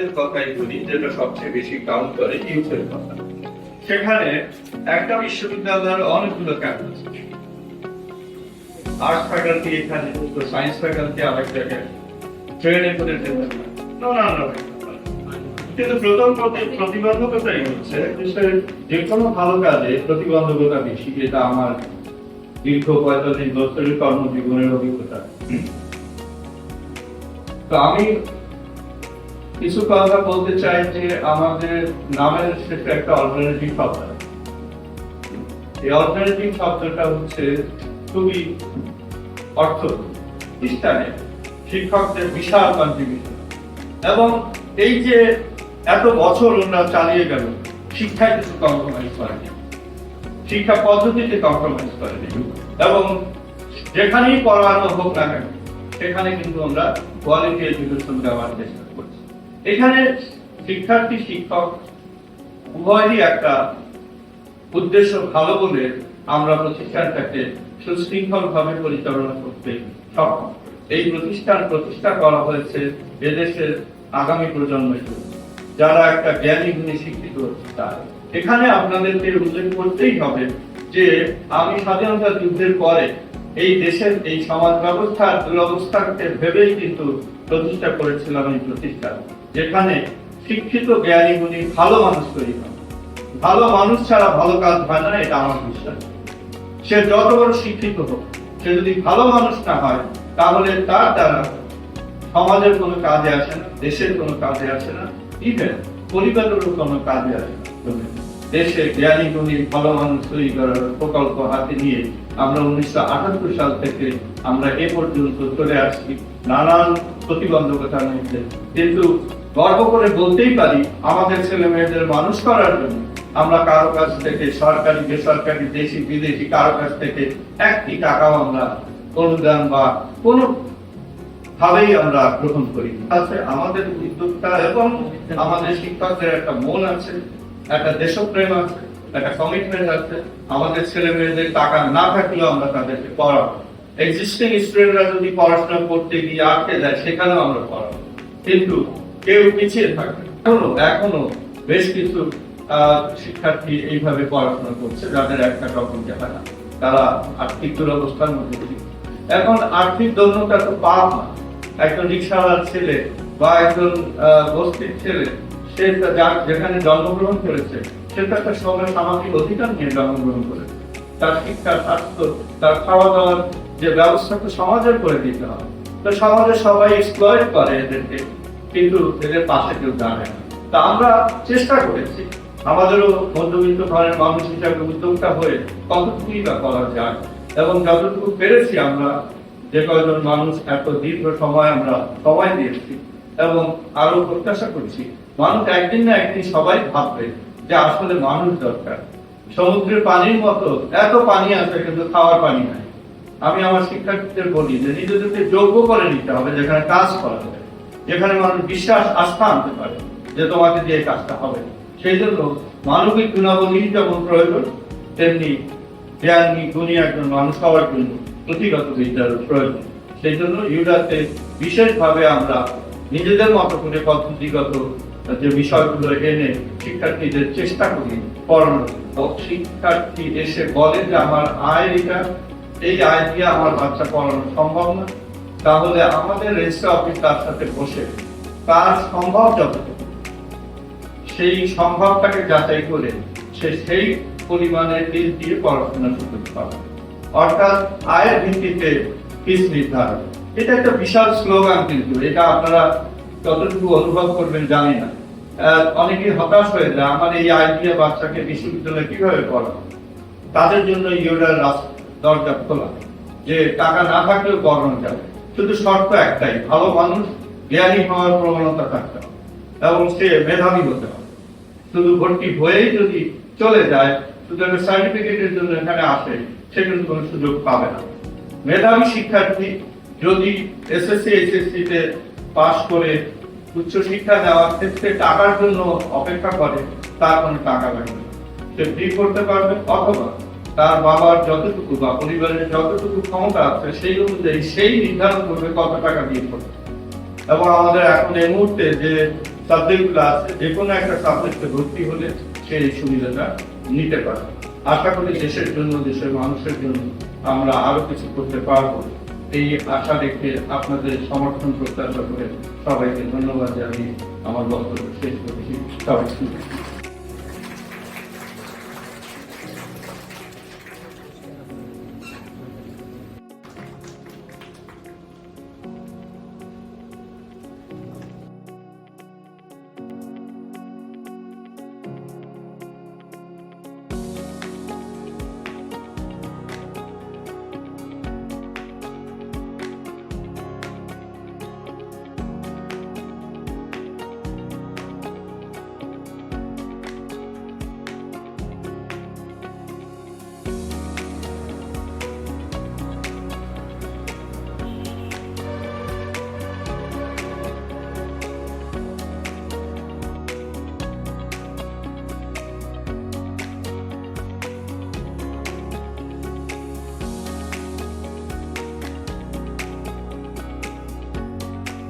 ডিপার্টমেন্টের কথাই বলি, যেটা সবচেয়ে বেশি কাউন্ট করে ইউথের কথা। সেখানে একটা বিশ্ববিদ্যালয়ের অনেকগুলো ক্যাম্পাস আর্টস ফ্যাকাল্টি এখানে সায়েন্স ফ্যাকাল্টি আরেক জায়গায় ট্রেনে করে কিন্তু প্রথম হচ্ছে যে কোনো ভালো কাজে প্রতিবন্ধকতা বেশি, যেটা আমার দীর্ঘ পঁয়তাল্লিশ বছরের কর্মজীবনের অভিজ্ঞতা। তো আমি কিছু কথা বলতে চাই যে আমাদের নামের শেষে একটা অল্টারনেটিভ শব্দ এই অল্টারনেটিভ শব্দটা হচ্ছে খুবই অর্থ প্রতিষ্ঠানে শিক্ষকদের বিশাল কন্ট্রিবিউশন এবং এই যে এত বছর ওনারা চালিয়ে গেল, শিক্ষায় কিছু কম্প্রোমাইজ করেনি। শিক্ষা পদ্ধতিতে কম্প্রোমাইজ করেনি। এবং যেখানেই পড়ানো হোক না কেন, সেখানে কিন্তু আমরা কোয়ালিটি এডুকেশন দেওয়ার চেষ্টা করছি এখানে শিক্ষার্থী, শিক্ষক উভয়ই একটা উদ্দেশ্য ভালো বলে আমরা প্রতিষ্ঠানটাকে সুশৃঙ্খল ভাবে পরিচালনা করতে সক্ষম। এই প্রতিষ্ঠান প্রতিষ্ঠা করা হয়েছে এদেশের আগামী প্রজন্মের যারা একটা জ্ঞানী গুণী শিক্ষিত তার। এখানে আপনাদেরকে উল্লেখ করতেই হবে যে, আমি স্বাধীনতা যুদ্ধের পরে এই দেশের এই সমাজ ব্যবস্থার দুরবস্থাকে ভেবেই কিন্তু প্রতিষ্ঠা করেছিলাম এই প্রতিষ্ঠান যেখানে শিক্ষিত জ্ঞানী গুণী ভালো মানুষ তৈরি হয়। ভালো মানুষ ছাড়া ভালো কাজ হয় না, এটা আমার বিশ্বাস। সে যত বড় শিক্ষিত হোক, সে যদি ভালো মানুষ না হয়, তাহলে তার দ্বারা সমাজের কোনো কাজে আসে না, দেশের কোনো কাজে আসে না ইভেন পরিবারেরও কোনো কাজে আসে না। দেশে জ্ঞানী গুণী ভালো মানুষ তৈরি করার প্রকল্প হাতে নিয়ে আমরা উনিশশো আটাত্তর সাল থেকে আমরা এ পর্যন্ত চলে আসছি। নানান প্রতিবন্ধকতার মধ্যে কিন্তু গর্ব করে বলতেই পারি, আমাদের ছেলে মেয়েদের মানুষ করার জন্য আমরা কারও কাছ থেকে সরকারি, বেসরকারি, দেশি, বিদেশি কারও কাছ থেকে একটি টাকাও আমরা অনুদান বা কোনো ভাবেই আমরা গ্রহণ করি আছে আমাদের এবং আমাদের শিক্ষকদের একটা মন আছে, একটা দেশপ্রেম আছে, একটা কমিটমেন্ট আছে। আমাদের ছেলে মেয়েদের টাকা না থাকলেও আমরা তাদেরকে পড়াবো। এক্সিস্টিং স্টুডেন্টরা যদি পড়াশোনা করতে গিয়ে আটকে যায়, সেখানেও আমরা পড়াবো। কিন্তু কেউ পিছিয়ে থাকে এখনও এখনও বেশ কিছু শিক্ষার্থী এইভাবে পড়াশোনা করছে, যাদের একটা রকম হয় না। তারা আর্থিক দুরবস্থার মধ্যে এখন আর্থিক দৌলতা তো পাপ না একজন রিক্সাওয়ালার ছেলে বা একজন বস্তির ছেলে, সে যার যেখানে জন্মগ্রহণ করেছে, সে তো একটা সময় সামাজিক অধিকার নিয়ে জন্মগ্রহণ করেছে। তার শিক্ষা স্বাস্থ্য, তার খাওয়া দাওয়ার যে ব্যবস্থা তো সমাজের করে দিতে হবে। তো সমাজে সবাই এক্সপ্লয়েট করে এদেরকে। কিন্তু এদের পাশে কেউ দাঁড়ায় তা আমরা চেষ্টা করেছি। আমাদেরও মধ্যবিত্ত ঘরের মানুষ হিসাবে উদ্যোক্তা হয়ে কতটুকুই বা করা যায় এবং যতটুকু পেরেছি আমরা, যে কয়জন মানুষ এত দীর্ঘ সময় আমরা সময় দিয়েছি এবং আরও প্রত্যাশা করছি, মানুষ একদিন না একদিন সবাই ভাববে যে আসলে মানুষ দরকার। সমুদ্রের পানির মতো, এত পানি আছে কিন্তু খাওয়ার পানি নাই। আমি আমার শিক্ষার্থীদের বলি যে নিজেদেরকে যোগ্য করে নিতে হবে যেখানে কাজ করা যায়। যেখানে মানুষ বিশ্বাস, আস্থা আনতে পারে যে তোমাকে দিয়ে কাজটা হবে। সেই জন্য মানবিক গুণাবলী যেমন প্রয়োজন, তেমনি জ্ঞানী, গুণী একজন মানুষ হওয়ার জন্য পুঁথিগত বিদ্যার প্রয়োজন। সেই জন্য ইউরাতে বিশেষভাবে আমরা নিজেদের মতো করে পদ্ধতিগত যে বিষয়গুলো এনে শিক্ষার্থীদের চেষ্টা করি পড়ানোর ও শিক্ষার্থী এসে বলে যে, আমার আয় এটা, এই আয় দিয়ে আমার বাচ্চা পড়ানো সম্ভব না। তাহলে আমাদের রেজিস্টার অফিস তার সাথে বসে তার সম্ভব যতটুকু সেই সম্ভবটাকে যাচাই করে সে সেই পরিমাণে ফিস দিয়ে পড়াশোনা সুযোগ পাবে অর্থাৎ আয়ের ভিত্তিতে ফিস নির্ধারণ। এটা একটা বিশাল স্লোগান কিন্তু এটা আপনারা কতটুকু অনুভব করবেন জানি না। আহ, অনেকেই হতাশ হয়ে যায় আমার এই আয় দিয়ে বাচ্চাকে বিশ্ববিদ্যালয়ে কীভাবে পড়াবো? তাদের জন্য ইউরার দরজা খোলা যে টাকা না থাকলেও পড়ানো যাবে। শুধু শর্ত একটাই, ভালো মানুষ জ্ঞানী হওয়ার প্রবণতা থাকতে হবে এবং সে মেধাবী হতে হবে। শুধু ভর্তি হয়েই যদি চলে যায় শুধু একটা সার্টিফিকেটের জন্য এখানে আসে, সে কিন্তু কোনো সুযোগ পাবে না। মেধাবী শিক্ষার্থী যদি এসএসসি এইচএসসি তে পাশ করে উচ্চ শিক্ষা নেওয়ার ক্ষেত্রে টাকার জন্য অপেক্ষা করে, তার কোনো টাকা লাগবে সে ফ্রি করতে পারবে অথবা তার বাবার যতটুকু বা পরিবারের যতটুকু ক্ষমতা আছে, সেই অনুযায়ী সেই নির্ধারণ করবে কত টাকা দিয়ে করবে এবং আমাদের এখন এই মুহূর্তে যে সাবজেক্টগুলো আছে, যে কোনো একটা সাবজেক্টে ভর্তি হলে সে এই সুবিধাটা নিতে পারে। আশা করি দেশের জন্য, দেশের মানুষের জন্য আমরা আরও কিছু করতে পারব। এই আশা রেখে আপনাদের সমর্থন প্রত্যাশা করে সবাইকে ধন্যবাদ জানিয়ে আমার বক্তব্য শেষ করছি। সবাইকে